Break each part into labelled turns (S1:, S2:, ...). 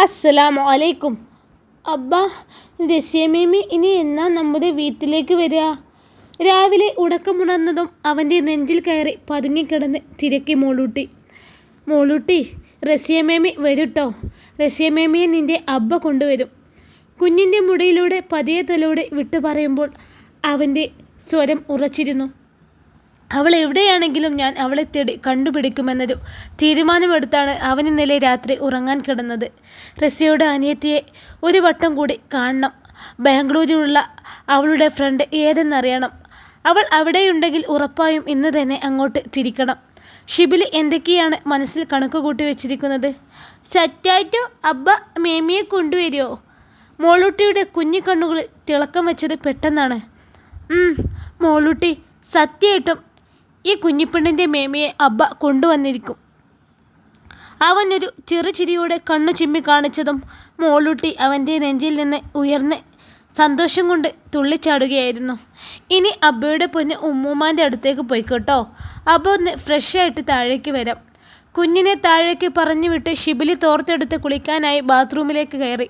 S1: അസ്സലാമു അലൈക്കും. അബ്ബ ദശ്യമേമി ഇനി എന്നാ നമ്മുടെ വീട്ടിലേക്ക് വരിക? രാവിലെ ഉടക്കമുണർന്നതും അവന്റെ നെഞ്ചിൽ കയറി പതുങ്ങിക്കിടന്ന് തിരക്കി മോളൂട്ടി. മോളൂട്ടി റസിയമേമി വരൂട്ടോ? റസിയമേമിയെ നിന്റെ അബ്ബ കൊണ്ടുവരും. കുഞ്ഞിന്റെ മുടിയിലൂടെ പതിയെ തലോടെ വിട്ടു പറയുമ്പോൾ അവന്റെ സ്വരം ഉറച്ചിരുന്നു. അവൾ എവിടെയാണെങ്കിലും ഞാൻ അവളെ തേടി കണ്ടുപിടിക്കുമെന്നൊരു തീരുമാനമെടുത്താണ് അവൻ ഇന്നലെ രാത്രി ഉറങ്ങാൻ കിടന്നത്. റസിയയുടെ അനിയത്തിയെ ഒരു വട്ടം കൂടി കാണണം. ബാംഗ്ലൂരിലുള്ള അവളുടെ ഫ്രണ്ട് ഏതെന്നറിയണം. അവൾ അവിടെയുണ്ടെങ്കിൽ ഉറപ്പായും ഇന്ന് തന്നെ അങ്ങോട്ട് തിരിക്കണം. ഷിബിലി എന്തൊക്കെയാണ് മനസ്സിൽ കണക്ക് കൂട്ടി വെച്ചിരിക്കുന്നത്? സറ്റായിട്ടോ അബ്ബ മേമിയെ കൊണ്ടുവരുമോ മോളൂട്ടിയുടെ കുഞ്ഞു കണ്ണുകളിൽ തിളക്കം വെച്ചത് പെട്ടെന്നാണ്. മോളൂട്ടി സത്യമായിട്ടും ഈ കുഞ്ഞിപ്പെണ്ണിന്റെ മേമയെ അബ്ബ കൊണ്ടുവന്നിരിക്കും. അവനൊരു ചെറുചിരിയോടെ കണ്ണു ചിമ്മി കാണിച്ചതും മോളൂട്ടി അവന്റെ നെഞ്ചിൽ നിന്ന് ഉയർന്ന് സന്തോഷം കൊണ്ട് തുള്ളിച്ചാടുകയായിരുന്നു. ഇനി അബ്ബയുടെ പൊന്ന് ഉമ്മൂമാന്റെ അടുത്തേക്ക് പോയിക്കോട്ടോ. അബ്ബ ഒന്ന് ഫ്രഷായിട്ട് താഴേക്ക് വരാം. കുഞ്ഞിനെ താഴേക്ക് പറഞ്ഞു വിട്ട് ഷിബിലി തോർത്തെടുത്ത് കുളിക്കാനായി ബാത്റൂമിലേക്ക് കയറി.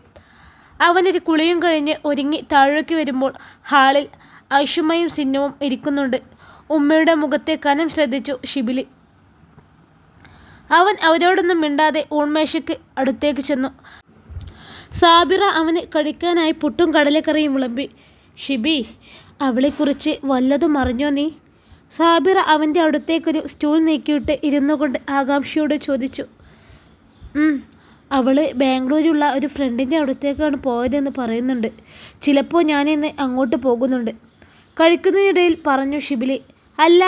S1: അവനൊരു കുളിയും കഴിഞ്ഞ് ഒരുങ്ങി താഴേക്ക് വരുമ്പോൾ ഹാളിൽ ഐഷുമയും സിന്നുവും ഇരിക്കുന്നുണ്ട്. ഉമ്മയുടെ മുഖത്തെ കനം ശ്രദ്ധിച്ചു ഷിബിലി അവൻ അവരോടൊന്നും മിണ്ടാതെ ഊൺമേശയ്ക്ക് അടുത്തേക്ക് ചെന്നു. സാബിറ അവന് കഴിക്കാനായി പുട്ടും കടലക്കറിയും വിളമ്പി. ഷിബി അവളെക്കുറിച്ച് വല്ലതും അറിഞ്ഞോ നീ? സാബിറ അവന്റെ അടുത്തേക്കൊരു സ്റ്റൂൾ നീക്കിയിട്ട് ഇരുന്നു കൊണ്ട് ആകാംക്ഷയോട് ചോദിച്ചു. അവൾ ബാംഗ്ലൂരിലുള്ള ഒരു ഫ്രണ്ടിന്റെ അടുത്തേക്കാണ് പോയതെന്ന് പറയുന്നുണ്ട്. ചിലപ്പോൾ ഞാനിന്ന് അങ്ങോട്ട് പോകുന്നുണ്ട്. കഴിക്കുന്നതിനിടയിൽ പറഞ്ഞു ഷിബിലി അല്ല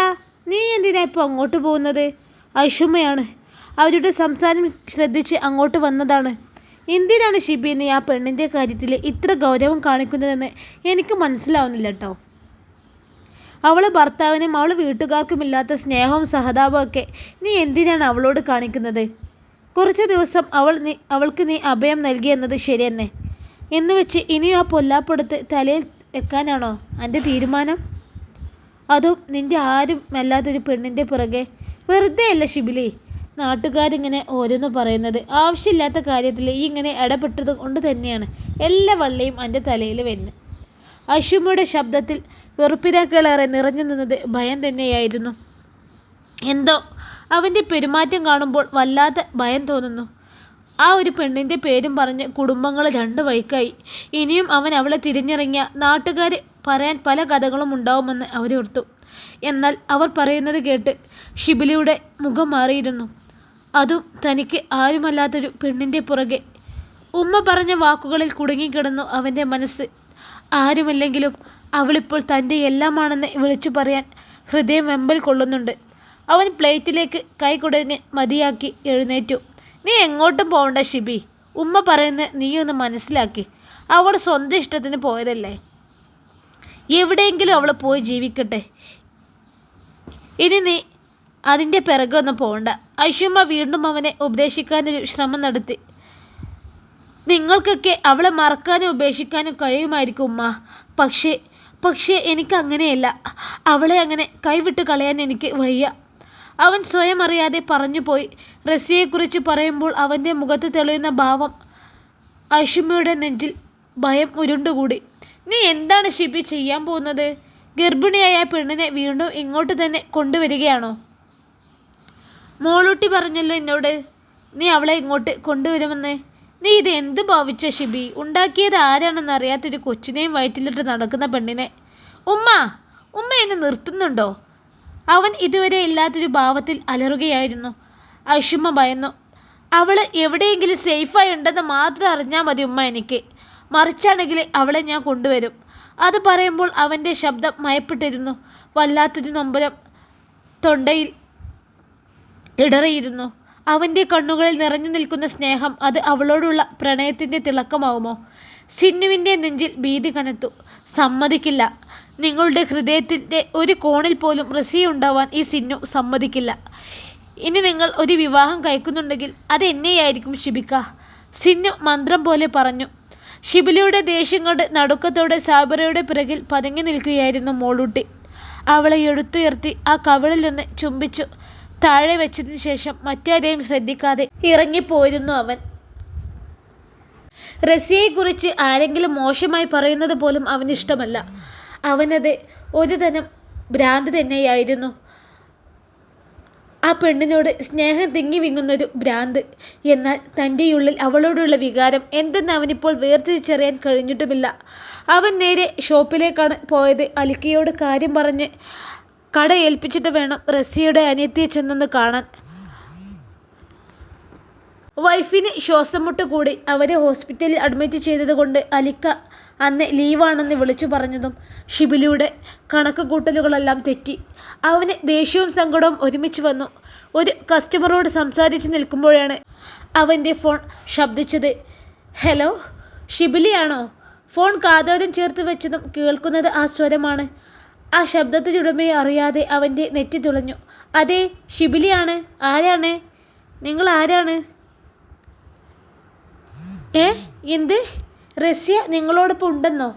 S1: നീ എന്തിനാ ഇപ്പോൾ അങ്ങോട്ട് പോകുന്നത്? ഐഷുമ്മയാണ് അവരുടെ സംസാരം ശ്രദ്ധിച്ച് അങ്ങോട്ട് വന്നതാണ്. എന്തിനാണ് ഷിബി നീ ആ പെണ്ണിന്റെ കാര്യത്തിൽ ഇത്ര ഗൗരവം കാണിക്കുന്നതെന്ന് എനിക്ക് മനസ്സിലാവുന്നില്ല കേട്ടോ അവൾ ഭർത്താവിനും അവൾ വീട്ടുകാർക്കും ഇല്ലാത്ത സ്നേഹവും സഹതാപവും ഒക്കെ നീ എന്തിനാണ് അവളോട് കാണിക്കുന്നത്? കുറച്ച് ദിവസം അവൾ നീ അവൾക്ക് നീ അഭയം നൽകി എന്നത് ശരിയെന്നെ. എന്നുവെച്ച് ഇനിയും ആ പൊല്ലാപ്പെടുത്ത് തലയിൽ വെക്കാനാണോ? എന്റെ തീരുമാനം? അതും നിന്റെ ആരും അല്ലാത്തൊരു പെണ്ണിന്റെ പുറകെ? വെറുതെ അല്ല ഷിബിലി നാട്ടുകാരിങ്ങനെ ഓരോന്ന് പറയുന്നത്. ആവശ്യമില്ലാത്ത കാര്യത്തിൽ ഈ ഇങ്ങനെ ഇടപെട്ടത് കൊണ്ട് തന്നെയാണ് എല്ലാ വള്ളിയും എന്റെ തലയിൽ വരുന്നത് അശുമയുടെ ശബ്ദത്തിൽ വെറുപ്പിനേക്കാളേറെ നിറഞ്ഞു നിന്നത് ഭയം തന്നെയായിരുന്നു. എന്തോ അവന്റെ പെരുമാറ്റം കാണുമ്പോൾ വല്ലാത്ത ഭയം തോന്നുന്നു. ആ ഒരു പെണ്ണിന്റെ പേരും പറഞ്ഞ് കുടുംബങ്ങൾ രണ്ട് വൈക്കായി ഇനിയും അവൻ അവളെ തിരിഞ്ഞിറങ്ങിയ നാട്ടുകാർ പറയാൻ പല കഥകളും ഉണ്ടാവുമെന്ന് അവരോർത്തു എന്നാൽ അവർ പറയുന്നത് കേട്ട് ഷിബിലിയുടെ മുഖം മാറിയിരുന്നു. അതും തനിക്ക് ആരുമല്ലാത്തൊരു പെണ്ണിന്റെ പുറകെ. ഉമ്മ പറഞ്ഞ വാക്കുകളിൽ കുടുങ്ങിക്കിടന്നു അവന്റെ മനസ്സ്. ആരുമില്ലെങ്കിലും അവളിപ്പോൾ തന്റെ എല്ലാമാണെന്ന് വിളിച്ചു പറയാൻ ഹൃദയം വെമ്പൽ കൊള്ളുന്നുണ്ട്. അവൻ പ്ലേറ്റിലേക്ക് കൈ കുടഞ്ഞ് മതിയാക്കി എഴുന്നേറ്റു. നീ എങ്ങോട്ടും പോകണ്ട ഷിബി. ഉമ്മ പറയുന്നത് നീയൊന്ന് മനസ്സിലാക്കി. അവൾ സ്വന്തം ഇഷ്ടത്തിന് പോയതല്ലേ? എവിടെയെങ്കിലും അവൾ പോയി ജീവിക്കട്ടെ. ഇനി നീ അതിന്റെ പിറകൊന്നും പോകണ്ട ഐഷുമ്മ വീണ്ടും അവനെ ഉപദേശിക്കാനൊരു ശ്രമം നടത്തി. നിങ്ങൾക്കൊക്കെ അവളെ മറക്കാനും ഉപേക്ഷിക്കാനും കഴിയുമായിരിക്കും ഉമ്മ. പക്ഷേ പക്ഷേ എനിക്ക് അങ്ങനെയല്ല അവളെ അങ്ങനെ കൈവിട്ട് കളയാൻ എനിക്ക് വയ്യ. അവൻ സ്വയം അറിയാതെ പറഞ്ഞു പോയി. റസിയെക്കുറിച്ച് പറയുമ്പോൾ അവന്റെ മുഖത്ത് തെളിയുന്ന ഭാവം ഐഷുമ്മയുടെ നെഞ്ചിൽ ഭയം ഉരുണ്ടുകൂടി. നീ എന്താണ് ഷിബി ചെയ്യാൻ പോകുന്നത്? ഗർഭിണിയായ പെണ്ണിനെ വീണ്ടും ഇങ്ങോട്ട് തന്നെ കൊണ്ടുവരികയാണോ? മോളൂട്ടി പറഞ്ഞല്ലോ എന്നോട്. നീ അവളെ ഇങ്ങോട്ട് കൊണ്ടുവരുമെന്ന്. നീ ഇത് എന്ത് ഭാവിച്ച ഷിബി? ഉണ്ടാക്കിയത് ആരാണെന്ന് അറിയാത്തൊരു കൊച്ചിനെയും വയറ്റിലിട്ട് നടക്കുന്ന പെണ്ണിനെ. ഉമ്മ ഉമ്മ എന്നെ നിർത്തുന്നുണ്ടോ? അവൻ ഇതുവരെ ഇല്ലാത്തൊരു ഭാവത്തിൽ അലറുകയായിരുന്നു. ഐഷുമ്മ ഭയന്നു. അവൾ എവിടെയെങ്കിലും സേഫായി ഉണ്ടെന്ന് മാത്രം അറിഞ്ഞാൽ മതി ഉമ്മ എനിക്ക്. മറിച്ചാണെങ്കിൽ അവളെ ഞാൻ കൊണ്ടുവരും. അത് പറയുമ്പോൾ അവന്റെ ശബ്ദം മയപ്പെട്ടിരുന്നു. വല്ലാത്തൊരു നൊമ്പരം തൊണ്ടയിൽ ഇടറിയിരുന്നു. അവന്റെ കണ്ണുകളിൽ നിറഞ്ഞു നിൽക്കുന്ന സ്നേഹം അത് അവളോടുള്ള പ്രണയത്തിന്റെ തിളക്കമാവുമോ? സിന്നുവിന്റെ നെഞ്ചിൽ ഭീതി കനത്തു. സമ്മതിക്കില്ല. നിങ്ങളുടെ ഹൃദയത്തിന്റെ ഒരു കോണിൽ പോലും റസിയുണ്ടാവാൻ ഈ സിന്നു സമ്മതിക്കില്ല. ഇനി നിങ്ങൾ ഒരു വിവാഹം കഴിക്കുന്നുണ്ടെങ്കിൽ അത് എന്നെയായിരിക്കും ശിബിക്ക സിന്നു മന്ത്രം പോലെ പറഞ്ഞു. ഷിബിലിയുടെ ദേഷ്യം കൊണ്ട് നടുക്കത്തോടെ സാബറയുടെ പിറകിൽ പതുങ്ങി നിൽക്കുകയായിരുന്നു മോളൂട്ടി. അവളെ എടുത്തുയർത്തി ആ കവിളിൽ നിന്ന് ചുംബിച്ചു. താഴെ വെച്ചതിന് ശേഷം മറ്റാരെയും ശ്രദ്ധിക്കാതെ ഇറങ്ങിപ്പോയിരുന്നു അവൻ. റസിയെക്കുറിച്ച് ആരെങ്കിലും മോശമായി പറയുന്നത് പോലും അവനിഷ്ടമല്ല. അവനത് ഒരു തരം ഭ്രാന്ത് തന്നെയായിരുന്നു. ആ പെണ്ണിനോട് സ്നേഹം തിങ്ങി വിങ്ങുന്നൊരു ഭ്രാന്ത്. എന്നാൽ തന്റെ ഉള്ളിൽ അവളോടുള്ള വികാരം എന്തെന്ന് അവനിപ്പോൾ വേർതിരിച്ചറിയാൻ കഴിഞ്ഞിട്ടുമില്ല. അവൻ നേരെ ഷോപ്പിലേക്കാണ് പോയത്. അലിക്കയോട് കാര്യം പറഞ്ഞ് കട ഏൽപ്പിച്ചിട്ട് വേണം റസിയുടെ അനിയത്തിയെ ചെന്നൊന്ന് കാണാൻ. വൈഫിന് ശ്വാസം മുട്ട് കൂടി അവരെ ഹോസ്പിറ്റലിൽ അഡ്മിറ്റ് ചെയ്തതുകൊണ്ട് അലിക്ക അന്ന് ലീവാണെന്ന് വിളിച്ചു പറഞ്ഞതും ഷിബിലിയുടെ കണക്ക് കൂട്ടലുകളെല്ലാം തെറ്റി. അവന് ദേഷ്യവും സങ്കടവും ഒരുമിച്ച് വന്നു. ഒരു കസ്റ്റമറോട് സംസാരിച്ച് നിൽക്കുമ്പോഴാണ് അവന്റെ ഫോൺ ശബ്ദിച്ചത്. ഹലോ ഷിബിലിയാണോ? ഫോൺ കാതോരം ചേർത്ത് വെച്ചതും കേൾക്കുന്നത് ആ സ്വരമാണ്. ആ ശബ്ദത്തിനുടമയെ അറിയാതെ അവന്റെ നെറ്റി തുളഞ്ഞു. അതെ ഷിബിലിയാണ്. ആരാണ്? നിങ്ങൾ ആരാണ്? ഏ? എന്ത്? റസ്യ നിങ്ങളോടൊപ്പം ഉണ്ടെന്നോ?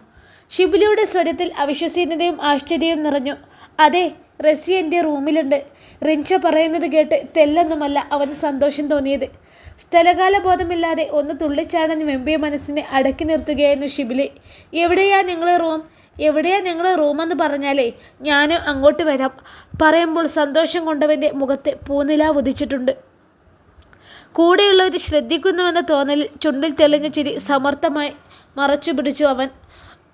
S1: ഷിബിലിയുടെ സ്വരത്തിൽ അവിശ്വസനീയതയും ആശ്ചര്യവും നിറഞ്ഞു. അതെ റസ്യ എന്റെ റൂമിലുണ്ട്. റിൻഷ പറയുന്നത് കേട്ട് തെല്ലൊന്നുമല്ല അവന് സന്തോഷം തോന്നിയത്. സ്ഥലകാല ബോധമില്ലാതെ ഒന്ന് തുള്ളിച്ചാടാൻ വെമ്പിയ മനസ്സിനെ അടക്കി നിർത്തുകയായിരുന്നു ഷിബിലി. എവിടെയാ നിങ്ങളെ റൂം? എവിടെയാ നിങ്ങളെ റൂമെന്ന് പറഞ്ഞാലേ ഞാനും അങ്ങോട്ട് വരാം. പറയുമ്പോൾ സന്തോഷം കൊണ്ടവന്റെ മുഖത്ത് പൂനില ഉദിച്ചിട്ടുണ്ട്. കൂടെയുള്ളവർ ശ്രദ്ധിക്കുന്നുവെന്ന തോന്നലിൽ ചുണ്ടിൽ തെളിഞ്ഞ ചിരി സമർത്ഥമായി മറച്ചു പിടിച്ചു അവൻ.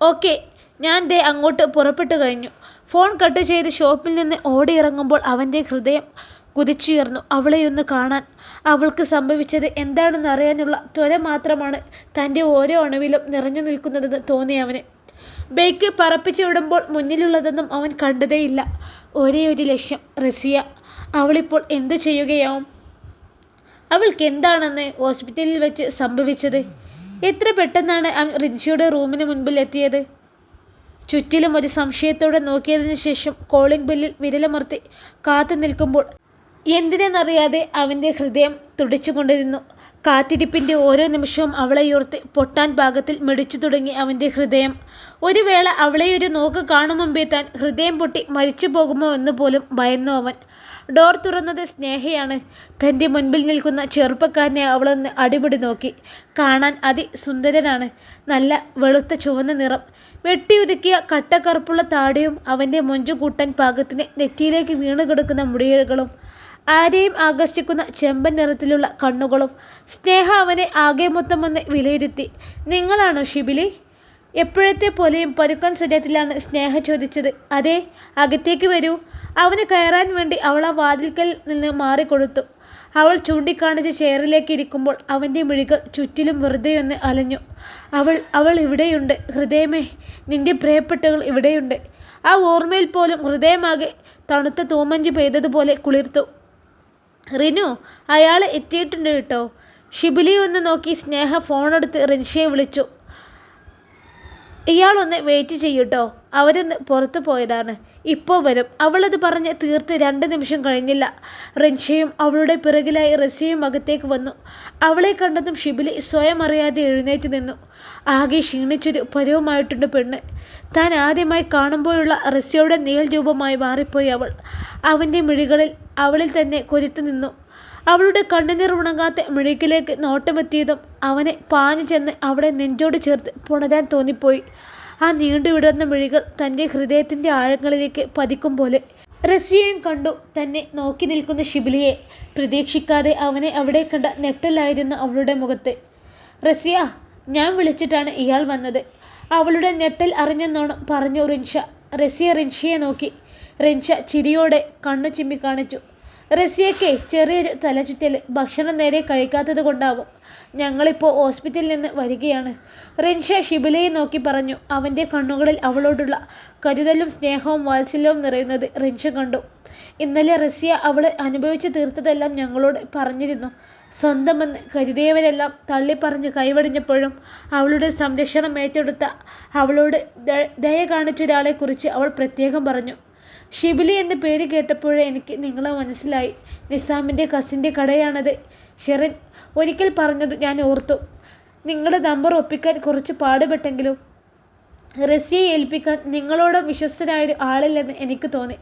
S1: ഓക്കെ ഞാൻ ദേ അങ്ങോട്ട് പുറപ്പെട്ടു കഴിഞ്ഞു. ഫോൺ കട്ട് ചെയ്ത് ഷോപ്പിൽ നിന്ന് ഓടിയിറങ്ങുമ്പോൾ അവന്റെ ഹൃദയം കുതിച്ചുയർന്നു. അവളെയൊന്ന് കാണാൻ അവൾക്ക് സംഭവിച്ചത് എന്താണെന്ന് അറിയാനുള്ള ത്വര മാത്രമാണ് തന്റെ ഓരോ അണുവിലും നിറഞ്ഞു നിൽക്കുന്നതെന്ന് തോന്നി അവന്. ബൈക്ക് പറപ്പിച്ചു വിടുമ്പോൾ മുന്നിലുള്ളതൊന്നും അവൻ കണ്ടതേയില്ല. ഒരേ ഒരു ലക്ഷ്യം റസിയ. അവളിപ്പോൾ എന്തു ചെയ്യുകയാവും? അവൾക്ക് എന്താണെന്ന് ഹോസ്പിറ്റലിൽ വെച്ച് സംഭവിച്ചത്? എത്ര പെട്ടെന്നാണ് റിൻഷിയുടെ റൂമിന് മുൻപിൽ എത്തിയത്? ചുറ്റിലും ഒരു സംശയത്തോടെ നോക്കിയതിനു ശേഷം കോളിംഗ് ബെല്ലിൽ വിരലമർത്തി കാത്തു നിൽക്കുമ്പോൾ എന്തിനെന്നറിയാതെ അവന്റെ ഹൃദയം തുടിച്ചുകൊണ്ടിരുന്നു. കാത്തിരിപ്പിന്റെ ഓരോ നിമിഷവും അവളെയോർത്ത് പൊട്ടാൻ പാകത്തിൽ മെടിച്ചു തുടങ്ങി അവന്റെ ഹൃദയം. ഒരു വേള അവളെയൊരു നോക്ക് കാണും മുമ്പേ താൻ ഹൃദയം പൊട്ടി മരിച്ചു പോകുമോ എന്ന് പോലും ഭയന്നു അവൻ. ഡോർ തുറന്നത് സ്നേഹയാണ്. തന്റെ മുൻപിൽ നിൽക്കുന്ന ചെറുപ്പക്കാരനെ അവളൊന്ന് അടിപിടി നോക്കി. കാണാൻ അതിസുന്ദരനാണ്. നല്ല വെളുത്ത ചുവന്ന നിറം. വെട്ടിയൊതുക്കിയ കട്ടക്കറുപ്പുള്ള താടിയും അവന്റെ മൊഞ്ചു കൂട്ടാൻ പാകത്തിന് നെറ്റിയിലേക്ക് വീണു കിടക്കുന്ന മുടികളും ആരെയും ആകർഷിക്കുന്ന ചെമ്പൻ നിറത്തിലുള്ള കണ്ണുകളും. സ്നേഹ അവനെ ആകെ മൊത്തം ഒന്ന് വിലയിരുത്തി. നിങ്ങളാണോ ഷിബിലി എപ്പോഴത്തെ പോലെയും പരുക്കൻ സ്വരത്തിലാണ് സ്നേഹ ചോദിച്ചത്. അതെ അകത്തേക്ക് വരൂ. അവന് കയറാൻ വേണ്ടി അവൾ ആ വാതിൽക്കൽ നിന്ന് മാറിക്കൊടുത്തു. അവൾ ചൂണ്ടിക്കാണിച്ച ചെയറിലേക്ക് ഇരിക്കുമ്പോൾ അവന്റെ മിഴികൾ ചുറ്റിലും വെറുതെ ഒന്ന് അലഞ്ഞു. അവൾ അവൾ ഇവിടെയുണ്ട്. ഹൃദയമേ നിന്റെ പ്രിയപ്പെട്ടകൾ ഇവിടെയുണ്ട്. ആ ഓർമ്മയിൽ പോലും ഹൃദയമാകെ തണുത്ത തൂമഞ്ച് പെയ്തതുപോലെ കുളിർത്തു. റിനു അയാൾ എത്തിയിട്ടുണ്ട് കേട്ടോ. ഷിബിലി ഒന്ന് നോക്കി സ്നേഹ ഫോണെടുത്ത് റിൻഷയെ വിളിച്ചു. ഇയാളൊന്ന് വെയിറ്റ് ചെയ്യൂട്ടോ. അവരൊന്ന് പുറത്തു പോയതാണ്. ഇപ്പോൾ വരും. അവളത് പറഞ്ഞ് തീർത്ത് രണ്ട് നിമിഷം കഴിഞ്ഞില്ല. റിൻഷയും അവളുടെ പിറകിലായി റസിയും അകത്തേക്ക് വന്നു. അവളെ കണ്ടതും ഷിബിലി സ്വയം അറിയാതെ എഴുന്നേറ്റ് നിന്നു. ആകെ ക്ഷീണിച്ചൊരു പരവുമായിട്ടുണ്ട് പെണ്ണ്. താൻ ആദ്യമായി കാണുമ്പോഴുള്ള റസിയുടെ നീൽ രൂപമായി മാറിപ്പോയി അവൾ. അവന്റെ മിഴികളിൽ അവളിൽ തന്നെ കൊരുത്തു നിന്നു. അവളുടെ കണ്ണുനീർ ഉണങ്ങാത്ത മിഴിക്കിലേക്ക് നോട്ടമെത്തിയതും അവനെ പാഞ്ഞു ചെന്ന് അവളെ നെഞ്ചോട് ചേർത്ത് പുണരാൻ തോന്നിപ്പോയി. ആ നീണ്ടുവിടുന്ന മിഴികൾ തന്റെ ഹൃദയത്തിന്റെ ആഴങ്ങളിലേക്ക് പതിക്കും പോലെ റഷ്യയും കണ്ടു തന്നെ നോക്കി നിൽക്കുന്ന ഷിബിലിയെ പ്രതീക്ഷിക്കാതെ അവനെ അവിടെ കണ്ട നെട്ടലായിരുന്നു അവളുടെ മുഖത്ത്. റസിയ ഞാൻ വിളിച്ചിട്ടാണ് ഇയാൾ വന്നത്. അവളുടെ ഞെട്ടൽ അറിഞ്ഞെന്നോണം പറഞ്ഞു റിൻഷ. റസിയ റിൻഷയെ നോക്കി. റിൻഷ ചിരിയോടെ കണ്ണു ചിമ്മി കാണിച്ചു റസിയയ്ക്ക് ചെറിയൊരു തലചുറ്റൽ ഭക്ഷണം നേരെ കഴിക്കാത്തത് കൊണ്ടാവും. ഞങ്ങളിപ്പോൾ ഹോസ്പിറ്റലിൽ നിന്ന് വരികയാണ്. റിൻഷ ഷിബിലയെ നോക്കി പറഞ്ഞു അവന്റെ കണ്ണുകളിൽ അവളോടുള്ള കരുതലും സ്നേഹവും വാത്സല്യവും നിറയുന്നത് റിൻഷ കണ്ടു. ഇന്നലെ റസിയ അവൾ അനുഭവിച്ചു തീർത്തതെല്ലാം ഞങ്ങളോട് പറഞ്ഞിരുന്നു. സ്വന്തമെന്ന് കരുതിയവരെല്ലാം തള്ളിപ്പറഞ്ഞ് കൈവടിഞ്ഞപ്പോഴും അവളുടെ സംരക്ഷണം ഏറ്റെടുത്ത അവളോട് ദയ കാണിച്ച ഒരാളെക്കുറിച്ച് അവൾ പ്രത്യേകം പറഞ്ഞു. ഷിബിലി എന്ന പേര് കേട്ടപ്പോഴേ എനിക്ക് നിങ്ങളെ മനസ്സിലായി. നിസാമിന്റെ കസിന്റെ കടയാണത്. ഷെറിൻ ഒരിക്കൽ പറഞ്ഞത് ഞാൻ ഓർത്തു. നിങ്ങളുടെ നമ്പർ ഒപ്പിക്കാൻ കുറച്ച് പാടുപെട്ടെങ്കിലും റസിയെ ഏൽപ്പിക്കാൻ നിങ്ങളോട് വിശ്വസ്തനായൊരു ആളില്ലെന്ന് എനിക്ക് തോന്നി.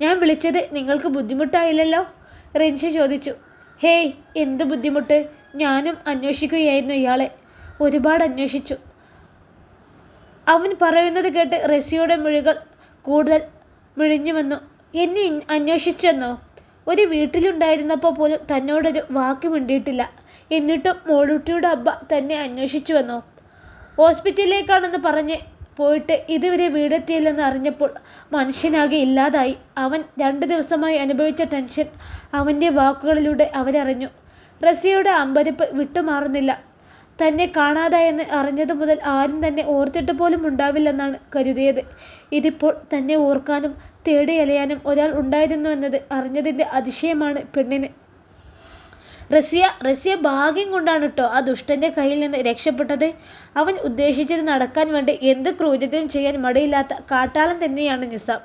S1: ഞാൻ വിളിച്ചത് നിങ്ങൾക്ക് ബുദ്ധിമുട്ടായില്ലല്ലോ? റെൻഷി ചോദിച്ചു. ഹേയ് എന്ത് ബുദ്ധിമുട്ട്? ഞാനും അന്വേഷിക്കുകയായിരുന്നു ഇയാളെ. ഒരുപാട് അന്വേഷിച്ചു. അവൻ പറയുന്നത് കേട്ട് റസിയുടെ മൊഴികൾ കൂടുതൽ മിഴിഞ്ഞു വന്നു എന്നെ അന്വേഷിച്ചെന്നോ? ഒരു വീട്ടിലുണ്ടായിരുന്നപ്പോൾ പോലും തന്നോടൊരു വാക്ക് മിണ്ടിയിട്ടില്ല. എന്നിട്ടും മോളൂട്ടിയുടെ അബ്ബ തന്നെ അന്വേഷിച്ചു വന്നോ ഹോസ്പിറ്റലിലേക്കാണെന്ന് പറഞ്ഞ് പോയിട്ട് ഇതുവരെ വീടെത്തിയില്ലെന്ന് അറിഞ്ഞപ്പോൾ മനുഷ്യനാകെ ഇല്ലാതായി. അവൻ രണ്ട് ദിവസമായി അനുഭവിച്ച ടെൻഷൻ അവന്റെ വാക്കുകളിലൂടെ അവരറിഞ്ഞു. റസിയയുടെ അമ്പരിപ്പ് വിട്ടുമാറുന്നില്ല. തന്നെ കാണാതായെന്ന് അറിഞ്ഞതു മുതൽ ആരും തന്നെ ഓർത്തിട്ട് പോലും ഉണ്ടാവില്ലെന്നാണ് കരുതിയത്. ഇതിപ്പോൾ തന്നെ ഓർക്കാനും തേടി അലയാനും ഒരാൾ ഉണ്ടായിരുന്നു എന്നത് അറിഞ്ഞതിന്റെ അതിശയമാണ് പെണ്ണിന്. റസിയ റസിയ ഭാഗ്യം കൊണ്ടാണ് കേട്ടോ ആ ദുഷ്ടന്റെ കയ്യിൽ നിന്ന് രക്ഷപ്പെട്ടത്. അവൻ ഉദ്ദേശിച്ചത് നടക്കാൻ വേണ്ടി എന്ത് ക്രൂരതയും ചെയ്യാൻ മടിയില്ലാത്ത കാട്ടാളൻ തന്നെയാണ് നിസാം.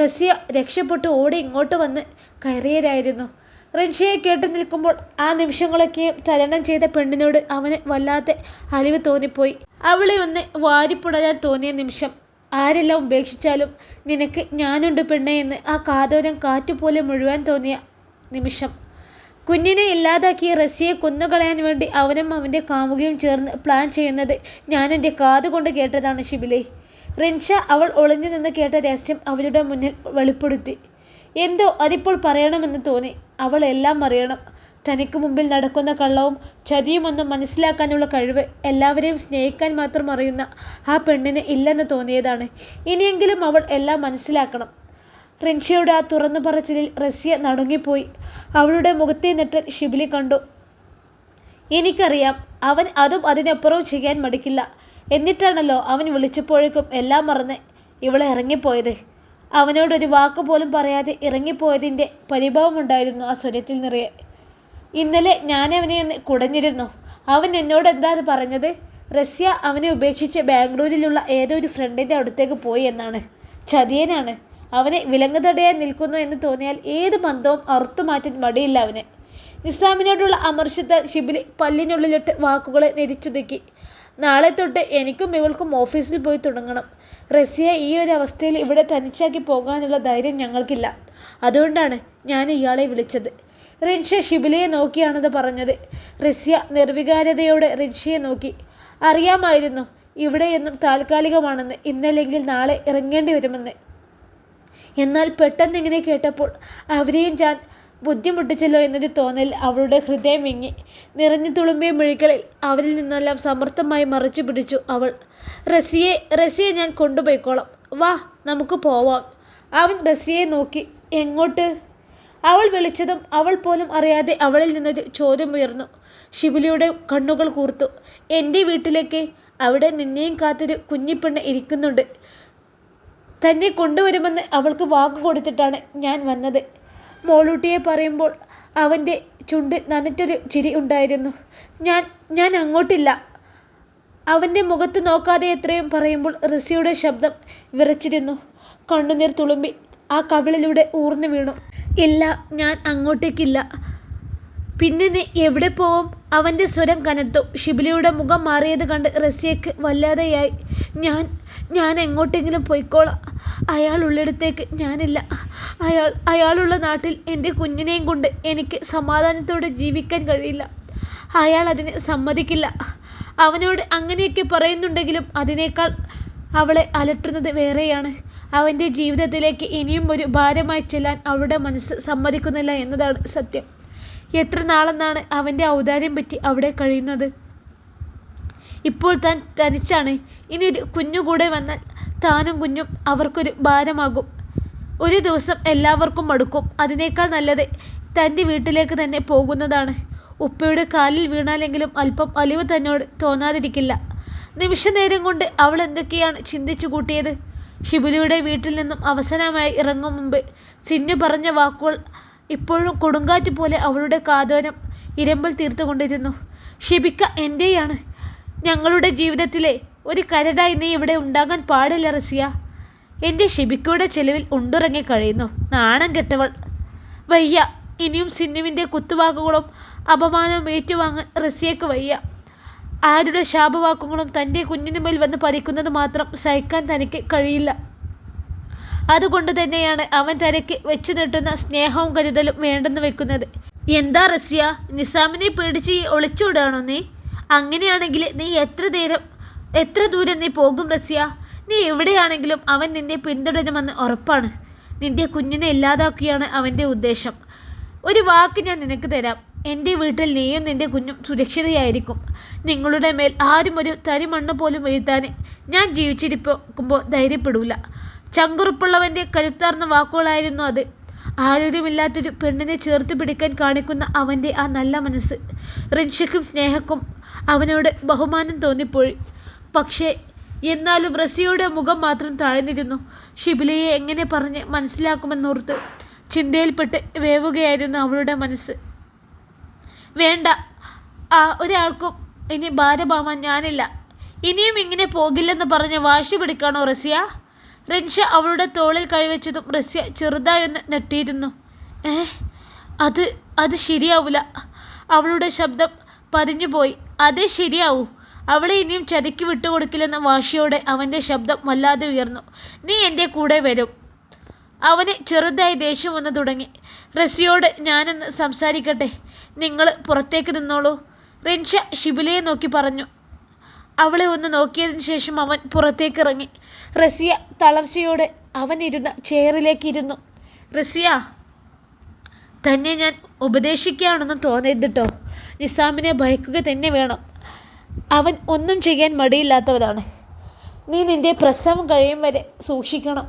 S1: റസിയ രക്ഷപ്പെട്ട് ഓടി ഇങ്ങോട്ട് വന്ന് കയറിയരായിരുന്നു റിൻഷയെ കേട്ട് നിൽക്കുമ്പോൾ ആ നിമിഷങ്ങളൊക്കെയും തരണം ചെയ്ത പെണ്ണിനോട് അവന് വല്ലാത്ത അലിവ് തോന്നിപ്പോയി. അവളെ ഒന്ന് വാരിപ്പുടരാൻ തോന്നിയ നിമിഷം ആരെല്ലാം ഉപേക്ഷിച്ചാലും നിനക്ക് ഞാനുണ്ട് പെണ്ണേ എന്ന് ആ കാതോരം കാറ്റുപോലെ മുഴുവൻ തോന്നിയ നിമിഷം. കുഞ്ഞിനെ ഇല്ലാതാക്കി റസിയെ കൊന്നുകളയാൻ വേണ്ടി അവനും അവന്റെ കാമുകയും ചേർന്ന് പ്ലാൻ ചെയ്യുന്നത് ഞാൻ എന്റെ കാതുകൊണ്ട് കേട്ടതാണ് ഷിബിലെ റിൻഷ അവൾ ഒളിഞ്ഞു നിന്ന് കേട്ട രഹസ്യം അവരുടെ മുന്നിൽ വെളിപ്പെടുത്തി. എന്തോ അതിപ്പോൾ പറയണമെന്ന് തോന്നി. അവൾ എല്ലാം അറിയണം. തനിക്ക് മുമ്പിൽ നടക്കുന്ന കള്ളവും ചതിയുമൊന്നും മനസ്സിലാക്കാനുള്ള കഴിവ് എല്ലാവരെയും സ്നേഹിക്കാൻ മാത്രം അറിയുന്ന ആ പെണ്ണിന് ഇല്ലെന്ന് തോന്നിയതാണ്. ഇനിയെങ്കിലും അവൾ എല്ലാം മനസ്സിലാക്കണം. റിൻഷയുടെ ആ തുറന്നു പറച്ചിലിൽ റസിയ നടുങ്ങിപ്പോയി. അവളുടെ മുഖത്തെ നെട്ടൽ ഷിബിലി കണ്ടു. എനിക്കറിയാം അവൻ അതും അതിനപ്പുറവും ചെയ്യാൻ മടിക്കില്ല. എന്നിട്ടാണല്ലോ അവൻ വിളിച്ചപ്പോഴേക്കും എല്ലാം മറന്ന് ഇവളെ ഇറങ്ങിപ്പോയത്. അവനോടൊരു വാക്ക് പോലും പറയാതെ ഇറങ്ങിപ്പോയതിന്റെ പരിഭവമുണ്ടായിരുന്നു ആ സ്വരത്തിൽ നിറയെ. ഇന്നലെ ഞാൻ അവനെ ഒന്ന് കുടഞ്ഞിരുന്നു. അവൻ എന്നോട് എന്താണ് പറഞ്ഞത്? റഷ്യ അവനെ ഉപേക്ഷിച്ച് ബാംഗ്ലൂരിലുള്ള ഏതോ ഒരു ഫ്രണ്ടിന്റെ അടുത്തേക്ക് പോയി എന്നാണ്. ചതിയനാണ്. അവനെ വിലങ്ങ് തടയാൻ നിൽക്കുന്നു എന്ന് തോന്നിയാൽ ഏത് ബന്ധവും അറുത്തു മാറ്റാൻ മടിയില്ല അവന്. നിസാമിനോടുള്ള അമർഷത്താൽ ഷിബിലി പല്ലിനുള്ളിലിട്ട് വാക്കുകളെ നെരിച്ചുതുക്കി. നാളെ തൊട്ട് എനിക്കും ഇവൾക്കും ഓഫീസിൽ പോയി തുടങ്ങണം. റസിയെ ഈ ഒരു അവസ്ഥയിൽ ഇവിടെ തനിച്ചാക്കി പോകാനുള്ള ധൈര്യം ഞങ്ങൾക്കില്ല. അതുകൊണ്ടാണ് ഞാൻ ഇയാളെ വിളിച്ചത്. റിൻഷ ഷിബിലയെ നോക്കിയാണത് പറഞ്ഞത്. റസിയ നിർവികാരതയോടെ റിൻഷയെ നോക്കി. അറിയാമായിരുന്നു ഇവിടെ എന്നും താൽക്കാലികമാണെന്ന്. ഇന്നല്ലെങ്കിൽ നാളെ ഇറങ്ങേണ്ടി വരുമെന്ന്. എന്നാൽ പെട്ടെന്ന് ഇങ്ങനെ കേട്ടപ്പോൾ അവരെയും ഞാൻ ബുദ്ധിമുട്ടിച്ചല്ലോ എന്നൊരു തോന്നൽ അവളുടെ ഹൃദയം വിങ്ങി. നിറഞ്ഞു തുളുമ്പിയ മിഴികളിൽ അവരിൽ നിന്നെല്ലാം സമർത്ഥമായി മറിച്ചു പിടിച്ചു അവൾ. റസിയെ റസിയെ ഞാൻ കൊണ്ടുപോയിക്കോളാം. വാ നമുക്ക് പോവാം. അവൻ റസിയെ നോക്കി. എങ്ങോട്ട്? അവൾ വിളിച്ചതും അവൾ പോലും അറിയാതെ അവളിൽ നിന്നൊരു ചോദ്യം ഉയർന്നു. ശിബിലിയുടെ കണ്ണുകൾ കൂർത്തു. എന്റെ വീട്ടിലേക്ക് അവിടെ നിന്നെയും കാത്തൊരു കുഞ്ഞിപ്പെണ്ണ് ഇരിക്കുന്നുണ്ട്. തന്നെ കൊണ്ടുവരുമെന്ന് അവൾക്ക് വാക്ക് കൊടുത്തിട്ടാണ് ഞാൻ വന്നത്. മോളൂട്ടിയെ പറയുമ്പോൾ അവന്റെ ചുണ്ടിൽ നനറ്റൊരു ചിരി ഉണ്ടായിരുന്നു. ഞാൻ ഞാൻ അങ്ങോട്ടില്ല. അവന്റെ മുഖത്ത് നോക്കാതെ എത്രയും പറയുമ്പോൾ റിസിയുടെ ശബ്ദം വിറച്ചിരുന്നു. കണ്ണുനീർ തുളുമ്പി ആ കവിളിലൂടെ ഊർന്നു വീണു. ഇല്ല ഞാൻ അങ്ങോട്ടേക്കില്ല. പിന്നെ എവിടെ പോവും? അവന്റെ സ്വരം കനത്തു. ഷിബിലിയുടെ മുഖം മാറിയത് കണ്ട് റസിയക്ക് വല്ലാതെയായി. ഞാൻ ഞാൻ എങ്ങോട്ടെങ്കിലും പോയിക്കോളാം. അയാൾ ഉള്ളിടത്തേക്ക് ഞാനില്ല. അയാൾ അയാളുള്ള നാട്ടിൽ എന്റെ കുഞ്ഞിനെയും കൊണ്ട് എനിക്ക് സമാധാനത്തോടെ ജീവിക്കാൻ കഴിയില്ല. അയാൾ അതിന് സമ്മതിക്കില്ല. അവനോട് അങ്ങനെയൊക്കെ പറയുന്നുണ്ടെങ്കിലും അതിനേക്കാൾ അവളെ അലട്ടുന്നത് വേറെയാണ്. അവന്റെ ജീവിതത്തിലേക്ക് ഇനിയും ഒരു ഭാരമായി ചെല്ലാൻ അവളുടെ മനസ്സ് സമ്മതിക്കുന്നില്ല എന്നതാണ് സത്യം. എത്ര നാളെന്നാണ് അവന്റെ ഔദാര്യം പറ്റി അവിടെ കഴിയുന്നത്? ഇപ്പോൾ താൻ തനിച്ചാണ്. ഇനി ഒരു കുഞ്ഞു കൂടെ വന്നാൽ താനും കുഞ്ഞും അവർക്കൊരു ഭാരമാകും. ഒരു ദിവസം എല്ലാവർക്കും മടുക്കും. അതിനേക്കാൾ നല്ലത് തന്റെ വീട്ടിലേക്ക് തന്നെ പോകുന്നതാണ്. ഉപ്പയുടെ കാലിൽ വീണാലെങ്കിലും അല്പം അലിവ് തന്നോട് തോന്നാതിരിക്കില്ല. നിമിഷനേരം കൊണ്ട് അവൾ എന്തൊക്കെയാണ് ചിന്തിച്ചു കൂട്ടിയത്? ഷിബുലിയുടെ വീട്ടിൽ നിന്നും അവസാനമായി ഇറങ്ങും മുമ്പ് സിന്നു പറഞ്ഞ വാക്കുകൾ ഇപ്പോഴും കൊടുങ്കാറ്റ് പോലെ അവളുടെ കാതോരം ഇരമ്പൽ തീർത്തുകൊണ്ടിരുന്നു. ഷിബിക്ക എന്റെയാണ് ഞങ്ങളുടെ ജീവിതത്തിലെ ഒരു കരടായി നീ ഇവിടെ ഉണ്ടാകാൻ പാടില്ല റസിയ. എന്റെ ഷിബിക്കയുടെ ചെലവിൽ ഉണ്ടിറങ്ങി കഴിയുന്നു. നാണം കെട്ടവൾ. വയ്യ ഇനിയും സിന്നുവിന്റെ കുത്തുവാക്കുകളും അപമാനവും ഏറ്റുവാങ്ങാൻ റസിയക്ക് വയ്യ. ആരുടെ ശാപവാക്കുകളും തന്റെ കുഞ്ഞിനുമേൽ വന്ന് പതിക്കുന്നത് മാത്രം സഹിക്കാൻ തനിക്ക് കഴിയില്ല. അതുകൊണ്ട് തന്നെയാണ് അവൻ തനിക്ക് വെച്ചു നീട്ടുന്ന സ്നേഹവും കരുതലും വേണ്ടെന്ന് വെക്കുന്നത്. എന്താ റസ്യ നിസാമിനെ പേടിച്ച് ഈ ഒളിച്ചോടാണോ നീ? അങ്ങനെയാണെങ്കിൽ നീ എത്ര നേരം എത്ര ദൂരം നീ പോകും റസിയ? നീ എവിടെയാണെങ്കിലും അവൻ നിന്നെ പിന്തുടരുമെന്ന് ഉറപ്പാണ്. നിന്റെ കുഞ്ഞിനെ ഇല്ലാതാക്കുകയാണ് അവന്റെ ഉദ്ദേശം. ഒരു വാക്ക് ഞാൻ നിനക്ക് തരാം. എന്റെ വീട്ടിൽ നീയും നിന്റെ കുഞ്ഞും സുരക്ഷിതയായിരിക്കും. നിങ്ങളുടെ മേൽ ആരും ഒരു തരിമണ്ണ് പോലും വീഴ്ത്താൻ ഞാൻ ജീവിച്ചിരിക്കുമ്പോൾ ധൈര്യപ്പെടൂല. ചങ്കുറുപ്പുള്ളവന്റെ കരുത്താർന്ന വാക്കുകളായിരുന്നു അത്. ആരോരുമില്ലാത്തൊരു പെണ്ണിനെ ചേർത്ത് പിടിക്കാൻ കാണിക്കുന്ന അവന്റെ ആ നല്ല മനസ്സ് റിൻഷയ്ക്കും സ്നേഹക്കും അവനോട് ബഹുമാനം തോന്നിപ്പോയി. പക്ഷേ എന്നാലും റസിയുടെ മുഖം മാത്രം താഴ്ന്നിരുന്നു. ഷിബിലയെ എങ്ങനെ പറഞ്ഞ് മനസ്സിലാക്കുമെന്നോർത്ത് ചിന്തയിൽപ്പെട്ട് വേവുകയായിരുന്നു അവളുടെ മനസ്സ്. വേണ്ട ആ ഒരാൾക്കും ഇനി ഭാരമാവാൻ ഞാനില്ല. ഇനിയും ഇങ്ങനെ പോകില്ലെന്ന് പറഞ്ഞ് വാശി പിടിക്കാണോ റസിയ? റിൻഷ അവളുടെ തോളിൽ കൈവച്ചതും റസ്യ ചെറുതായൊന്ന് നെട്ടിയിരുന്നു ഏ അത് അത് ശരിയാവില്ല അവളുടെ ശബ്ദം പതിഞ്ഞുപോയി. അതേ ശരിയാവൂ. അവളെ ഇനിയും ചതിക്ക് വിട്ടുകൊടുക്കില്ലെന്ന വാശിയോടെ അവന്റെ ശബ്ദം വല്ലാതെ ഉയർന്നു. നീ എന്റെ കൂടെ വരും. അവന് ചെറുതായി ദേഷ്യം വന്നു തുടങ്ങി. റസിയോട് ഞാനൊന്ന് സംസാരിക്കട്ടെ. നിങ്ങൾ പുറത്തേക്ക് നിന്നോളൂ. റിൻഷ ഷിബിലയെ നോക്കി പറഞ്ഞു. അവളെ ഒന്ന് നോക്കിയതിന് ശേഷം അവൻ പുറത്തേക്ക് ഇറങ്ങി റസിയ തളർച്ചയോടെ അവൻ ഇരുന്ന ചെയറിലേക്ക് ഇരുന്നു റസിയ തന്നെ ഞാൻ ഉപദേശിക്കുകയാണെന്നും തോന്നരുത് നിസാമിനെ ഭയക്കുക തന്നെ വേണം. അവൻ ഒന്നും ചെയ്യാൻ മടിയില്ലാത്തവനാണ്. നീ നിന്റെ പ്രസവം കഴിയും വരെ സൂക്ഷിക്കണം.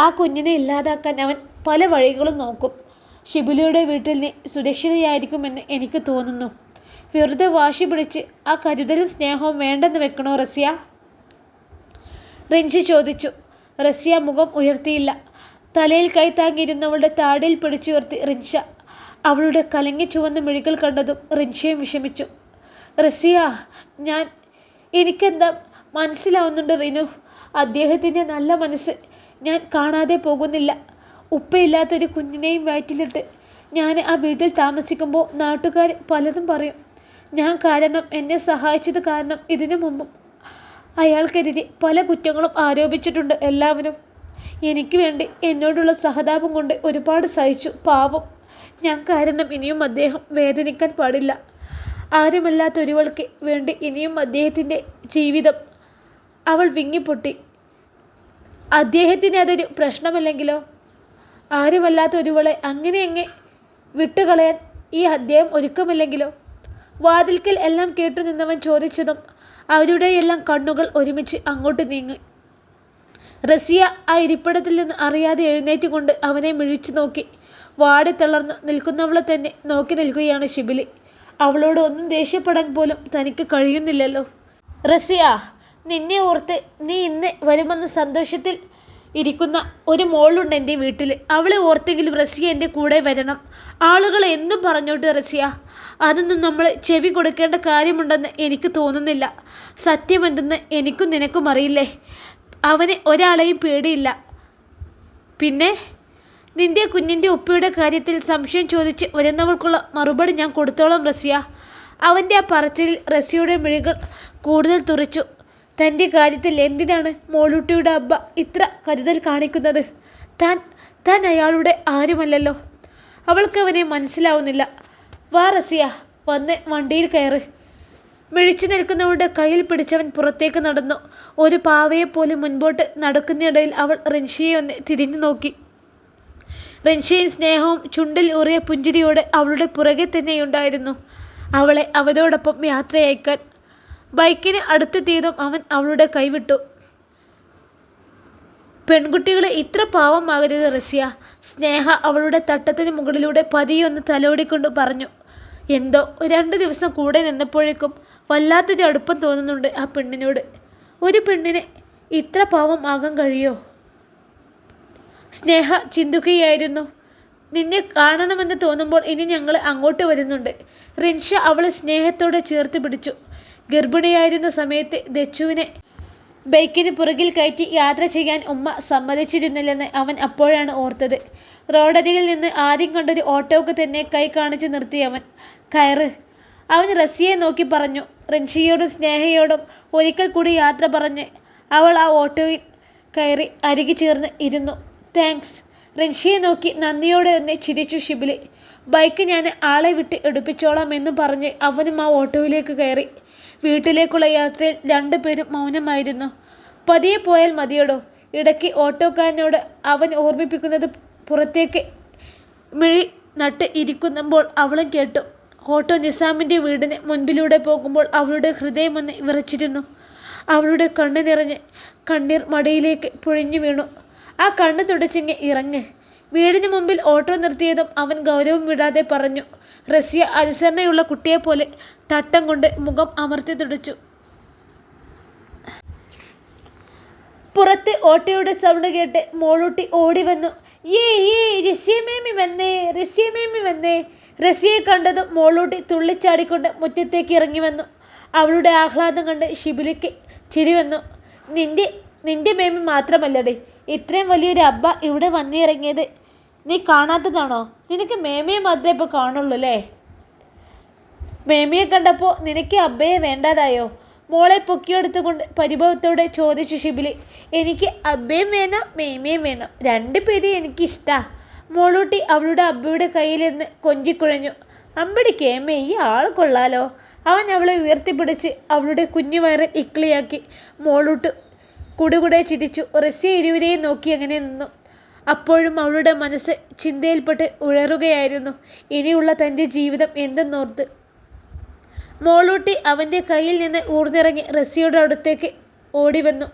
S1: ആ കുഞ്ഞിനെ ഇല്ലാതാക്കാൻ അവൻ പല വഴികളും നോക്കും. ഷിബിലയുടെ വീട്ടിൽ നീ സുരക്ഷിതയായിരിക്കുമെന്ന് എനിക്ക് തോന്നുന്നു. വെറുതെ വാശി പിടിച്ച് ആ കരുതലും സ്നേഹവും വേണ്ടെന്ന് വെക്കണോ റസിയ? റിഞ്ചി ചോദിച്ചു. റസിയ മുഖം ഉയർത്തിയില്ല. തലയിൽ കൈ താങ്ങിയിരുന്നവളുടെ താടിയിൽ പിടിച്ചുയർത്തി റിൻഷ അവളുടെ കലങ്ങി ചുവന്ന മിഴികൾ കണ്ടതും റിൻഷയും വിഷമിച്ചു. റസിയ ഞാൻ എനിക്കെന്താ മനസ്സിലാവുന്നുണ്ട് റിനു. അദ്ദേഹത്തിന്റെ നല്ല മനസ്സ് ഞാൻ കാണാതെ പോകുന്നില്ല. ഉപ്പയില്ലാത്തൊരു കുഞ്ഞിനെയും വയറ്റിലിട്ട് ഞാൻ ആ വീട്ടിൽ താമസിക്കുമ്പോൾ നാട്ടുകാർ പലതും പറയും. ഞാൻ കാരണം എന്നെ സഹായിച്ചത് കാരണം ഇതിനു മുമ്പും അയാൾക്കെതിരെ പല കുറ്റങ്ങളും ആരോപിച്ചിട്ടുണ്ട് എല്ലാവരും. എനിക്ക് വേണ്ടി എന്നോടുള്ള സഹതാപം കൊണ്ട് ഒരുപാട് സഹിച്ചു. പാവം. ഞാൻ കാരണം ഇനിയും അദ്ദേഹം വേദനിക്കാൻ പാടില്ല. ആരുമല്ലാത്ത ഒരുവൾക്ക് വേണ്ടി ഇനിയും അദ്ദേഹത്തിന്റെ ജീവിതം അവൾ വിങ്ങിപ്പൊട്ടി. അദ്ദേഹത്തിന് അതൊരു പ്രശ്നമല്ലെങ്കിലോ? ആരുമല്ലാത്ത ഒരുവളെ അങ്ങനെ അങ്ങ് വിട്ടുകളയാൻ ഈ അദ്ദേഹം ഒരുക്കമില്ലെങ്കിലോ? വാതിൽക്കൽ എല്ലാം കേട്ടു നിന്നവൻ ചോദിച്ചതും അവരുടെയെല്ലാം കണ്ണുകൾ ഒരുമിച്ച് അങ്ങോട്ട് നീങ്ങി. റസിയ ആ ഇരിപ്പിടത്തിൽ നിന്ന് അറിയാതെ എഴുന്നേറ്റുകൊണ്ട് അവനെ മിഴിച്ചു നോക്കി. വാടി തളർന്നു നിൽക്കുന്നവളെ തന്നെ നോക്കി നിൽക്കുകയാണ് ഷിബിലി അവളോട് ഒന്നും ദേഷ്യപ്പെടാൻ പോലും തനിക്ക് കഴിയുന്നില്ലല്ലോ. റസിയ നിന്നെ ഓർത്ത് നീ ഇന്ന് വരുമെന്ന സന്തോഷത്തിൽ ഇരിക്കുന്ന ഒരു മോളുണ്ട് എന്റെ വീട്ടിൽ. അവളെ ഓർത്തെങ്കിലും റസിയ എന്റെ കൂടെ വരണം. ആളുകൾ എന്തും പറഞ്ഞോട്ട് റസിയ അതൊന്നും നമ്മൾ ചെവി കൊടുക്കേണ്ട കാര്യമുണ്ടെന്ന് എനിക്ക് തോന്നുന്നില്ല. സത്യമെന്തെന്ന് എനിക്കും നിനക്കും അറിയില്ലേ? അവന് ഒരാളെയും പേടിയില്ല. പിന്നെ നിന്റെ കുഞ്ഞിന്റെ ഉപ്പയുടെ കാര്യത്തിൽ സംശയം ചോദിച്ച് വരുന്നവർക്കുള്ള മറുപടി ഞാൻ കൊടുത്തോളാം റസിയ. അവന്റെ ആ പറച്ചിലിൽ റസിയുടെ മിഴികൾ കൂടുതൽ തുറച്ചു. തന്റെ കാര്യത്തിൽ എന്തിനാണ് മോളൂട്ടിയുടെ അബ്ബ ഇത്ര കരുതൽ കാണിക്കുന്നത്? താൻ താൻ അയാളുടെ ആരുമല്ലല്ലോ? അവൾക്ക് അവനെ മനസ്സിലാവുന്നില്ല. വാ റസിയ വന്ന് വണ്ടിയിൽ കയറ്. മിഴിച്ചു നിൽക്കുന്നവളുടെ കയ്യിൽ പിടിച്ചവൻ പുറത്തേക്ക് നടന്നു. ഒരു പാവയെപ്പോലെ മുൻപോട്ട് നടക്കുന്നിടയിൽ അവൾ റിൻഷിയെ ഒന്ന് തിരിഞ്ഞു നോക്കി. റിൻഷയും സ്നേഹവും ചുണ്ടിൽ ഉറിയ പുഞ്ചിരിയോടെ അവളുടെ പുറകെ തന്നെയുണ്ടായിരുന്നു. അവളെ അവരോടൊപ്പം യാത്രയയക്കാൻ ബൈക്കിന് അടുത്തെത്തിയതും അവൻ അവളുടെ കൈവിട്ടു. പെൺകുട്ടികളെ ഇത്ര പാവമാകരുത് റസിയ. സ്നേഹ അവളുടെ തട്ടത്തിന് മുകളിലൂടെ പതിയൊന്ന് തലോടിക്കൊണ്ട് പറഞ്ഞു എന്തോ രണ്ട് ദിവസം കൂടെ നിന്നപ്പോഴേക്കും വല്ലാത്തൊരു അടുപ്പം തോന്നുന്നുണ്ട് ആ പെണ്ണിനോട്. ഒരു പെണ്ണിനെ ഇത്ര പാവം ആകാൻ കഴിയോ? സ്നേഹ ചിന്തിക്കുകയായിരുന്നു. നിന്നെ കാണണമെന്ന് തോന്നുമ്പോൾ ഇനി ഞങ്ങൾ അങ്ങോട്ട് വരുന്നുണ്ട്. റിൻഷ അവളെ സ്നേഹത്തോടെ ചേർത്ത് പിടിച്ചു. ഗർഭിണിയായിരുന്ന സമയത്ത് ദച്ചുവിനെ ബൈക്കിന് പുറകിൽ കയറ്റി യാത്ര ചെയ്യാൻ ഉമ്മ സമ്മതിച്ചിരുന്നില്ലെന്ന് അവൻ അപ്പോഴാണ് ഓർത്തത്. റോഡരികിൽ നിന്ന് ആദ്യം കണ്ടൊരു ഓട്ടോക്ക് തന്നെ കൈ കാണിച്ചു നിർത്തി അവൻ കയറ്. അവൻ റസിയെ നോക്കി പറഞ്ഞു റിൻഷിയോടും സ്നേഹയോടും ഒരിക്കൽ കൂടി യാത്ര പറഞ്ഞ് അവൾ ആ ഓട്ടോയിൽ കയറി അരികി ചേർന്ന് ഇരുന്നു. താങ്ക്സ്. റിൻഷിയെ നോക്കി നന്ദിയോടെ ഒന്ന് ചിരിച്ചു ഷിബിലി. ബൈക്ക് ഞാൻ ആളെ വിട്ട് എടുപ്പിച്ചോളാം എന്ന് പറഞ്ഞ് അവനും ആ ഓട്ടോയിലേക്ക് കയറി. വീട്ടിലേക്കുള്ള യാത്രയിൽ രണ്ടുപേരും മൗനമായിരുന്നു. പതിയെ പോയാൽ മതിയടോ ഇടയ്ക്ക് ഓട്ടോക്കാരനോട് അവൻ ഓർമ്മിപ്പിക്കുന്നത് പുറത്തേക്ക് മിഴി നട്ട് ഇരിക്കുമ്പോൾ അവളും കേട്ടു. ഓട്ടോ നിസാമിന്റെ വീടിന് മുൻപിലൂടെ പോകുമ്പോൾ അവളുടെ ഹൃദയം ഒന്ന് വിറച്ചിരുന്നു. അവളുടെ കണ്ണ് നിറഞ്ഞ് കണ്ണീർ മടിയിലേക്ക് പൊഴിഞ്ഞു വീണു. ആ കണ്ണ് തുടച്ചിങ്ങ് ഇറങ്ങ്. വീടിന് മുമ്പിൽ ഓട്ടോ നിർത്തിയതും അവൻ ഗൗരവം വിടാതെ പറഞ്ഞു റസിയ അനുസരണയുള്ള കുട്ടിയെപ്പോലെ തട്ടം കൊണ്ട് മുഖം അമർത്തി തുടച്ചു. പുറത്ത് ഓട്ടോയുടെ സൗണ്ട് കേട്ട് മോളൂട്ടി ഓടി വന്നു. ഏ ഏ രസ്യമേമി വന്നേ രസ്യമേമി വന്നേ. റസിയെ കണ്ടതും മോളൂട്ടി തുള്ളിച്ചാടിക്കൊണ്ട് മുറ്റത്തേക്ക് ഇറങ്ങി വന്നു. അവളുടെ ആഹ്ലാദം കണ്ട് ഷിബിലിക്ക് ചിരി വന്നു. നിന്റെ നിന്റെ മേമി മാത്രമല്ലടേ ഇത്രയും വലിയൊരു അബ്ബ ഇവിടെ വന്നിറങ്ങിയത് നീ കാണാത്തതാണോ? നിനക്ക് മേമയെ മാത്രമേ ഇപ്പോൾ കാണുള്ളൂ അല്ലേ? മേമിയെ കണ്ടപ്പോൾ നിനക്ക് അബ്ബയെ വേണ്ടാതായോ? മോളെ പൊക്കിയെടുത്തുകൊണ്ട് പരിഭവത്തോടെ ചോദിച്ചു ഷിബിലി എനിക്ക് അബ്ബയും വേണം മേമയും വേണം. രണ്ട് പേരെയും എനിക്കിഷ്ടാ. മോളൂട്ടി അവളുടെ അബ്ബയുടെ കയ്യിലിരുന്ന് കൊഞ്ചിക്കുഴഞ്ഞു. അമ്പടി കേമേ ഈ ആൾ കൊള്ളാലോ. അവൻ അവളെ ഉയർത്തിപ്പിടിച്ച് അവളുടെ കുഞ്ഞു വയറിൽ ഇക്ലിയാക്കി മോളൂട്ട് കുടുകുടെ ചിരിച്ചു. റഷ്യ ഇരുവരെയും നോക്കി അങ്ങനെ നിന്നു. അപ്പോഴും അവളുടെ മനസ്സ് ചിന്തയിൽപ്പെട്ട് ഉഴറുകയായിരുന്നു. ഇനിയുള്ള തന്റെ ജീവിതം എന്തെന്നോർത്ത്. മോളൂട്ടി അവന്റെ കയ്യിൽ നിന്ന് ഊർന്നിറങ്ങി റസിയുടെ അടുത്തേക്ക് ഓടി വന്നു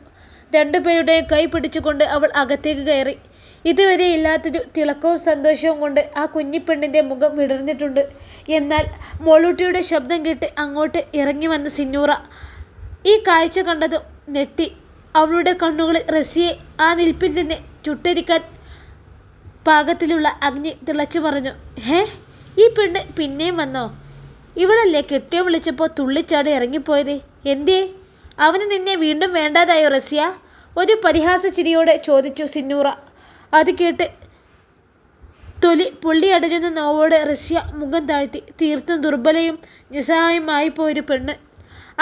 S1: രണ്ടുപേരുടെയും കൈ പിടിച്ചുകൊണ്ട് അവൾ അകത്തേക്ക് കയറി. ഇതുവരെ ഇല്ലാത്തൊരു തിളക്കവും സന്തോഷവും കൊണ്ട് ആ കുഞ്ഞിപ്പെണ്ണിന്റെ മുഖം വിടർന്നിട്ടുണ്ട്. എന്നാൽ മോളൂട്ടിയുടെ ശബ്ദം കേട്ട് അങ്ങോട്ട് ഇറങ്ങി വന്ന സിന്നൂറ ഈ കാഴ്ച കണ്ടതും നെട്ടി അവളുടെ കണ്ണുകളിൽ റസിയെ ആ നിൽപ്പിൽ നിന്ന് ചുട്ടരിക്കാൻ പാകത്തിലുള്ള അഗ്നി തിളച്ചു പറഞ്ഞു ഹേ ഈ പെണ്ണ് പിന്നെയും വന്നോ? ഇവളല്ലേ കെട്ടിയോ വിളിച്ചപ്പോൾ തുള്ളിച്ചാടി ഇറങ്ങിപ്പോയത്? എന്തേ അവന് നിന്നെ വീണ്ടും വേണ്ടാതായോ റസിയ? ഒരു പരിഹാസ ചിരിയോടെ ചോദിച്ചു സിന്നൂറ. അത് കേട്ട് തൊലി പൊള്ളിയടരുന്ന നോവോടെ റഷ്യ മുഖം താഴ്ത്തി തീർത്തും ദുർബലയും നിസ്സഹായമായി പോയൊരു പെണ്ണ്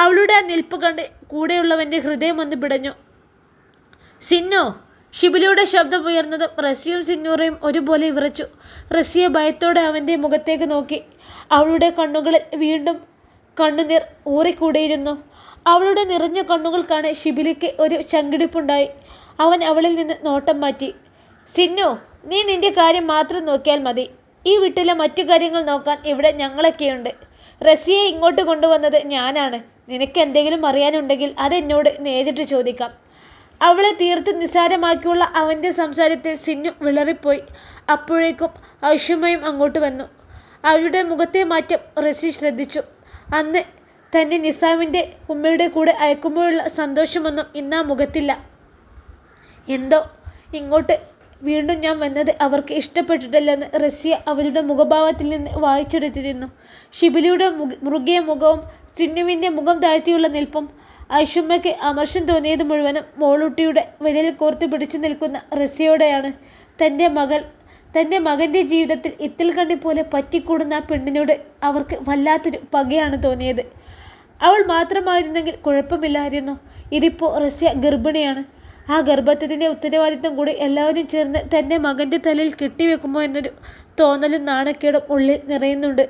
S1: അവളുടെ നിൽപ്പ് കണ്ട് കൂടെയുള്ളവന്റെ ഹൃദയം ഒന്ന് പിടഞ്ഞു. സിന്നോ ഷിബിലിയുടെ ശബ്ദം ഉയർന്നതും റസിയും സിന്നൂറയും ഒരുപോലെ വിറച്ചു. റസിയ ഭയത്തോടെ അവന്റെ മുഖത്തേക്ക് നോക്കി. അവളുടെ കണ്ണുകളിൽ വീണ്ടും കണ്ണുനീർ ഊറിക്കൂടിയിരുന്നു. അവളുടെ നിറഞ്ഞ കണ്ണുകൾ കാണെ ഷിബിലിക്ക് ഒരു ചങ്കിടിപ്പുണ്ടായി. അവൻ അവളിൽ നിന്ന് നോട്ടം മാറ്റി. സിന്നു നീ നിന്റെ കാര്യം മാത്രം നോക്കിയാൽ മതി. ഈ വീട്ടിലെ മറ്റു കാര്യങ്ങൾ നോക്കാൻ ഇവിടെ ഞങ്ങളൊക്കെയുണ്ട്. റസിയെ ഇങ്ങോട്ട് കൊണ്ടുവന്നത് ഞാനാണ്. നിനക്ക് എന്തെങ്കിലും അറിയാനുണ്ടെങ്കിൽ അതെന്നോട് നേരിട്ട് ചോദിക്കാം. അവളെ തീർത്ത് നിസ്സാരമാക്കിയുള്ള അവന്റെ സംസാരത്തിൽ സിന്നു വിളറിപ്പോയി. അപ്പോഴേക്കും ഐഷമയും അങ്ങോട്ട് വന്നു. അവരുടെ മുഖത്തെ മാറ്റം റസി ശ്രദ്ധിച്ചു. അന്ന് തന്നെ നിസാമിന്റെ ഉമ്മയുടെ കൂടെ അയക്കുമ്പോഴുള്ള സന്തോഷമൊന്നും ഇന്ന് മുഖത്തില്ല. എന്തോ ഇങ്ങോട്ട് വീണ്ടും ഞാൻ വന്നത് അവർക്ക് ഇഷ്ടപ്പെട്ടിട്ടില്ലെന്ന് റസിയ അവരുടെ മുഖഭാവത്തിൽ നിന്ന് വായിച്ചെടുത്തിരുന്നു. ഷിബിലിയുടെ മുറുകിയ മുഖവും ചിന്നുവിന്റെ മുഖം താഴ്ത്തിയുള്ള നിൽപ്പും ഐഷുമ്മയ്ക്ക് അമർഷം തോന്നിയത് മുഴുവനും മോളൂട്ടിയുടെ വിരലിൽ കോർത്ത് പിടിച്ചു നിൽക്കുന്ന റസിയോടെയാണ്. തന്റെ മകൾ തന്റെ മകന്റെ ജീവിതത്തിൽ ഇത്തിൽ കണ്ണി പോലെ പറ്റിക്കൂടുന്ന ആ പെണ്ണിനോട് അവർക്ക് വല്ലാത്തൊരു പകയാണ് തോന്നിയത്. അവൾ മാത്രമായിരുന്നെങ്കിൽ കുഴപ്പമില്ലായിരുന്നു. ഇതിപ്പോൾ റസ്യ ഗർഭിണിയാണ്. ആ ഗർഭത്തിന്റെ ഉത്തരവാദിത്വം കൂടി എല്ലാവരും ചേർന്ന് തന്റെ മകന്റെ തലയിൽ കെട്ടിവെക്കുമോ എന്നൊരു തോന്നലും നാണക്കേടും ഉള്ളിൽ നിറയുന്നുണ്ട്.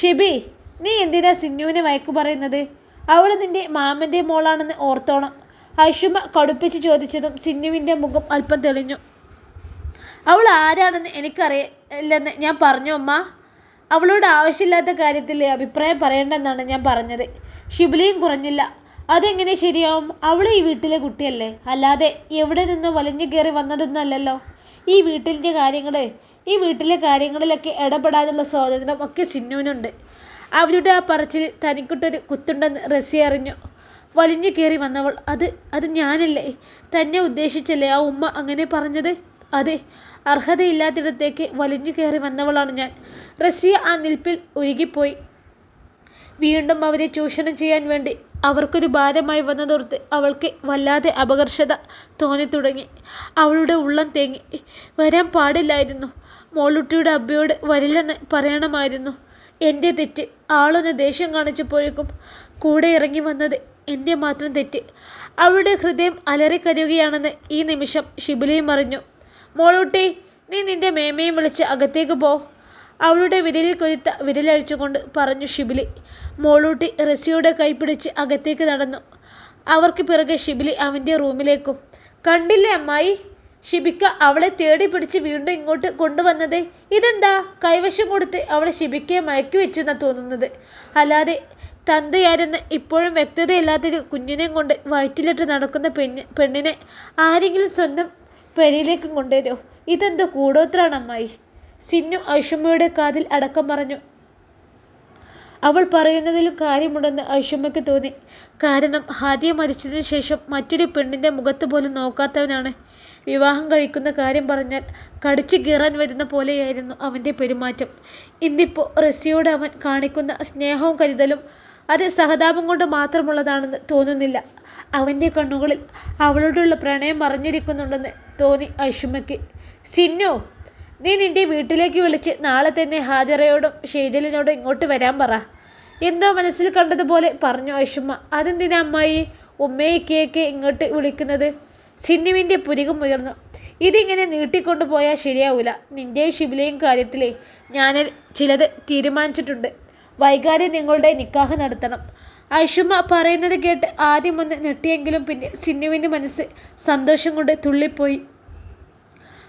S1: ഷിബി നീ എന്തിനാ സിന്നുവിനെ വയക്കു പറയുന്നത്? അവൾ നിന്റെ മാമന്റെ മോളാണെന്ന് ഓർത്തോണം. ഐഷുമ കടുപ്പിച്ച് ചോദിച്ചതും സിന്നുവിന്റെ മുഖം അല്പം തെളിഞ്ഞു. അവൾ ആരാണെന്ന് എനിക്കറിയില്ലെന്ന് ഞാൻ പറഞ്ഞു അമ്മ. അവളോട് ആവശ്യമില്ലാത്ത കാര്യത്തിൽ അഭിപ്രായം പറയേണ്ടെന്നാണ് ഞാൻ പറഞ്ഞത്. ഷിബിലിയും കുറഞ്ഞില്ല. അതെങ്ങനെ ശരിയാവും? അവൾ ഈ വീട്ടിലെ കുട്ടിയല്ലേ. അല്ലാതെ എവിടെ നിന്നോ വലിഞ്ഞു കയറി വന്നതൊന്നല്ലല്ലോ ഈ വീട്ടിന്റെ കാര്യങ്ങൾ ഈ വീട്ടിലെ കാര്യങ്ങളിലൊക്കെ ഇടപെടാനുള്ള സ്വാതന്ത്ര്യം ഒക്കെ സിന്നുവിനുണ്ട്. അവരുടെ ആ പറച്ചിൽ തനിക്കിട്ടൊരു കുത്തുണ്ടെന്ന് റസി അറിഞ്ഞു. വലിഞ്ഞു കയറി വന്നവൾ അത് അത് ഞാനല്ലേ? തന്നെ ഉദ്ദേശിച്ചല്ലേ ആ ഉമ്മ അങ്ങനെ പറഞ്ഞത്? അതെ അർഹതയില്ലാത്തിടത്തേക്ക് വലിഞ്ഞു കയറി വന്നവളാണ് ഞാൻ. റസിയ ആ നിൽപ്പിൽ ഒരുകിപ്പോയി വീണ്ടും അവരെ ചൂഷണം ചെയ്യാൻ വേണ്ടി അവർക്കൊരു ഭാരമായി വന്നതോർത്ത് അവൾക്ക് വല്ലാതെ അപകർഷത തോന്നിത്തുടങ്ങി. അവളുടെ ഉള്ളം തേങ്ങി. വരാൻ പാടില്ലായിരുന്നു. മോളുട്ടിയുടെ അബ്ബയോട് വരില്ലെന്ന് പറയണമായിരുന്നു. എന്റെ തെറ്റ് ആളൊന്ന് ദേഷ്യം കാണിച്ചപ്പോഴേക്കും കൂടെ ഇറങ്ങി വന്നത് എന്റെ മാത്രം തെറ്റ്. അവളുടെ ഹൃദയം അലറിക്കരയുകയാണെന്ന് ഈ നിമിഷം ഷിബിലയും അറിഞ്ഞു. മോളൂട്ടി നീ നിന്റെ മേമയും വിളിച്ച് അകത്തേക്ക് പോ. അവളുടെ വിരലിൽ കൊരുത്ത വിരലഴിച്ചുകൊണ്ട് പറഞ്ഞു ഷിബിലി മോളൂട്ടി റസിയുടെ കൈപിടിച്ച് അകത്തേക്ക് നടന്നു. അവർക്ക് പിറകെ ഷിബിലി അവന്റെ റൂമിലേക്കും കണ്ടില്ലേ അമ്മായി? ഷിബിക്ക അവളെ തേടി പിടിച്ച് വീണ്ടും ഇങ്ങോട്ട് കൊണ്ടുവന്നത് ഇതെന്താ? കൈവശം കൊടുത്ത് അവളെ ഷിബിക്കയെ മയക്കി വെച്ചു എന്നാണ് തോന്നുന്നത്. അല്ലാതെ തന്തയാരെന്ന് ഇപ്പോഴും വ്യക്തതയില്ലാത്തൊരു കുഞ്ഞിനെയും കൊണ്ട് വയറ്റിലിട്ട് നടക്കുന്ന പെണ്ണ് പെണ്ണിനെ ആരെങ്കിലും സ്വന്തം പെരയിലേക്കും കൊണ്ടുവരുമോ? ഇതെന്തോ കൂടോത്രാണ് അമ്മായി. സിന്നു ഐഷമ്മയുടെ കാതിൽ അടക്കം പറഞ്ഞു അവൾ പറയുന്നതിലും കാര്യമുണ്ടെന്ന് ഐഷമ്മയ്ക്ക് തോന്നി. കാരണം ഹാദിയ മരിച്ചതിന് ശേഷം മറ്റൊരു പെണ്ണിന്റെ മുഖത്ത് പോലും നോക്കാത്തവനാണ്. വിവാഹം കഴിക്കുന്ന കാര്യം പറഞ്ഞാൽ കടിച്ചു കീറാൻ വരുന്ന പോലെയായിരുന്നു അവന്റെ പെരുമാറ്റം. ഇന്നിപ്പോൾ റസിയോട് അവൻ കാണിക്കുന്ന സ്നേഹവും കരുതലും അത് സഹതാപം കൊണ്ട് മാത്രമുള്ളതാണെന്ന് തോന്നുന്നില്ല. അവന്റെ കണ്ണുകളിൽ അവളോടുള്ള പ്രണയം മറിഞ്ഞിരിക്കുന്നുണ്ടെന്ന് തോന്നി ഐഷുമ്മയ്ക്ക് സിന്നു നീ നിന്റെ വീട്ടിലേക്ക് വിളിച്ച് നാളെ തന്നെ ഹാജറയോടും ഷെയ്ജലിനോടും ഇങ്ങോട്ട് വരാൻ പറ. എന്തോ മനസ്സിൽ കണ്ടതുപോലെ പറഞ്ഞു ഐഷുമ്മ അതെന്തിനാ അമ്മായി ഉമ്മയൊക്കെയൊക്കെ ഇങ്ങോട്ട് വിളിക്കുന്നത്? സിന്നുവിന്റെ പുരികം ഉയർന്നു. ഇതിങ്ങനെ നീട്ടിക്കൊണ്ടു പോയാൽ ശരിയാവില്ല നിന്റെയും ഷിബിലയും കാര്യത്തിലേ ഞാൻ ചിലത് തീരുമാനിച്ചിട്ടുണ്ട്. വൈകാതെ നിങ്ങളുടെ നിക്കാഹ് നടത്തണം. ഐഷുമ്മ പറയുന്നത് കേട്ട് ആദ്യം ഒന്ന് നെട്ടിയെങ്കിലും പിന്നെ സിന്നുവിന്റെ മനസ്സ് സന്തോഷം കൊണ്ട് തുള്ളിപ്പോയി.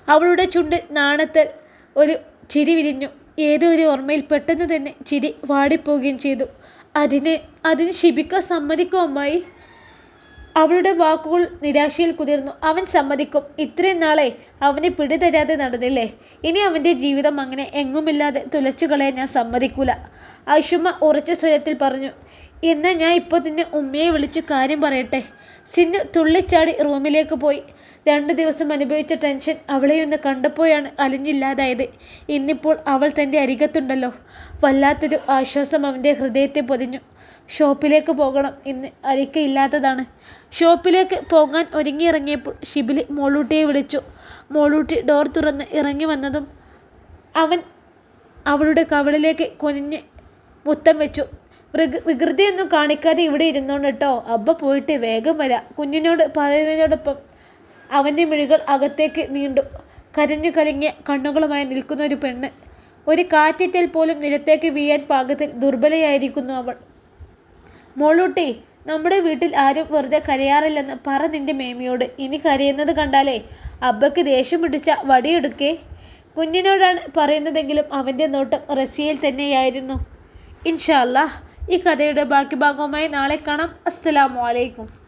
S1: അവളുടെ ചുണ്ട് നാണത്തിൽ ഒരു ചിരി വിരിഞ്ഞു. ഏതോ ഒരു ഓർമ്മയിൽ പെട്ടെന്ന് തന്നെ ചിരി വാടിപ്പോവുകയും ചെയ്തു. അതിന് അതിന് ശിബിക്ക സമ്മതിക്കും അമ്മായി അവളുടെ വാക്കുകൾ നിരാശയിൽ കുതിർന്നു. അവൻ സമ്മതിക്കും. ഇത്രയും നാളെ അവനെ പിടിതരാതെ നടന്നില്ലേ? ഇനി അവന്റെ ജീവിതം അങ്ങനെ എങ്ങുമില്ലാതെ തുലച്ചു കളയാൻ ഞാൻ സമ്മതിക്കൂല. ഐഷുമ്മ ഉറച്ച സ്വരത്തിൽ പറഞ്ഞു എന്നാൽ ഞാൻ ഇപ്പോൾ തന്നെ ഉമ്മയെ വിളിച്ച് കാര്യം പറയട്ടെ. സിന്നു തുള്ളിച്ചാടി റൂമിലേക്ക് പോയി. രണ്ട് ദിവസം അനുഭവിച്ച ടെൻഷൻ അവളെയൊന്ന് കണ്ടപ്പോഴാണ് അലിഞ്ഞില്ലാതായത്. ഇന്നിപ്പോൾ അവൾ തന്റെ അരികത്തുണ്ടല്ലോ. വല്ലാത്തൊരു ആശ്വാസം അവന്റെ ഹൃദയത്തെ പൊതിഞ്ഞു. ഷോപ്പിലേക്ക് പോകണം. ഇന്ന് അരിക്കയില്ലാത്തതാണ് ഷോപ്പിലേക്ക് പോകാൻ ഒരുങ്ങിയിറങ്ങിയപ്പോൾ ഷിബിലി മോളൂട്ടിയെ വിളിച്ചു. മോളൂട്ടി ഡോർ തുറന്ന് ഇറങ്ങി വന്നതും അവൻ അവളുടെ കവളിലേക്ക് കുനിഞ്ഞ് മുത്തം വെച്ചു. വികൃ വികൃതിയൊന്നും കാണിക്കാതെ ഇവിടെ ഇരുന്നോണ്ട് കേട്ടോ അബ്ബ പോയിട്ട് വേഗം വരാം. കുഞ്ഞിനോട് പറയുന്നതിനോടൊപ്പം അവന്റെ മിഴികൾ അകത്തേക്ക് നീണ്ടു. കരഞ്ഞു കലങ്ങിയ കണ്ണുകളുമായി നിൽക്കുന്ന ഒരു പെണ്ണ്. ഒരു കാറ്റേറ്റാൽ പോലും നിലത്തേക്ക് വീയാൻ പാകത്തിൽ ദുർബലയായിരിക്കുന്നു അവൾ. മോളൂട്ടി നമ്മുടെ വീട്ടിൽ ആരും വെറുതെ കരയാറില്ലെന്ന് പറ നിന്റെ മേമിയോട്. ഇനി കരയുന്നത് കണ്ടാലേ അബ്ബക്ക് ദേഷ്യം പിടിച്ച വടിയെടുക്കേ. കുഞ്ഞിനോടാണ് പറയുന്നതെങ്കിലും അവന്റെ നോട്ടം റസിയയിൽ തന്നെയായിരുന്നു. ഇൻഷാ അല്ലാ ഈ കഥയുടെ ബാക്കി ഭാഗവുമായി നാളെ കാണാം. അസ്സലാമു അലൈക്കും.